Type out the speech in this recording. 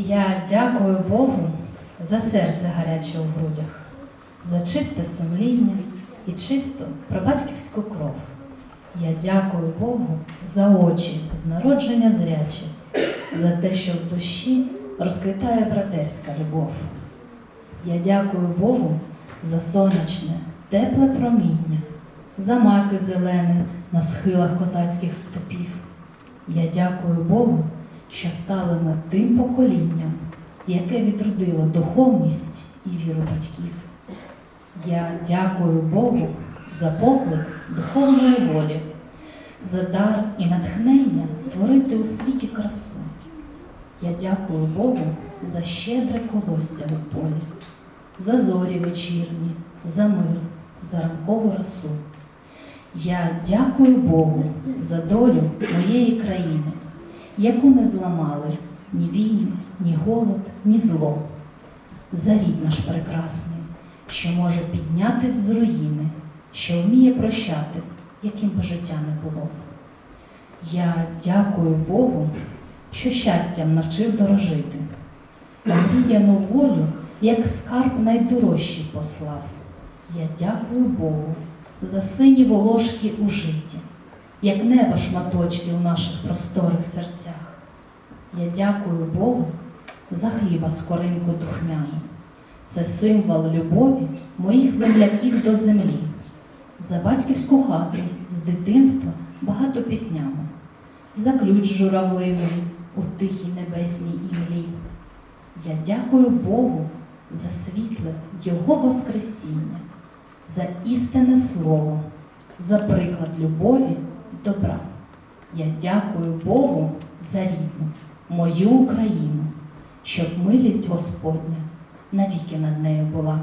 Я дякую Богу за серце гаряче у грудях, за чисте сумління і чисту пробатьківську кров. Я дякую Богу за очі з народження зрячі, за те, що в душі розквітає братерська любов. Я дякую Богу за сонячне, тепле проміння, за маки зелені на схилах козацьких степів. Я дякую Богу, що стали ми тим поколінням, яке відродило духовність і віру батьків. Я дякую Богу за поклик духовної волі, за дар і натхнення творити у світі красу. Я дякую Богу за щедре колосся у полі, за зорі вечірні, за мир, за ранкову росу. Я дякую Богу за долю моєї країни, яку не зламали ні війни, ні голод, ні зло. За рід наш прекрасний, що може піднятись з руїни, що вміє прощати, яким би життя не було. Я дякую Богу, що щастям навчив дорожити. Мріяну волю, як скарб найдорожчий послав. Я дякую Богу за сині волошки у житті, як небо шматочки у наших просторих серцях. Я дякую Богу за хліба скоринку духмяну. Це символ любові моїх земляків до землі, за батьківську хату з дитинства багато піснями, за ключ журавливий у тихій небесній імлі. Я дякую Богу за світле Його Воскресіння, за істинне слово, за приклад любові добра. Я дякую Богу за рідну, мою Україну, щоб милість Господня навіки над нею була.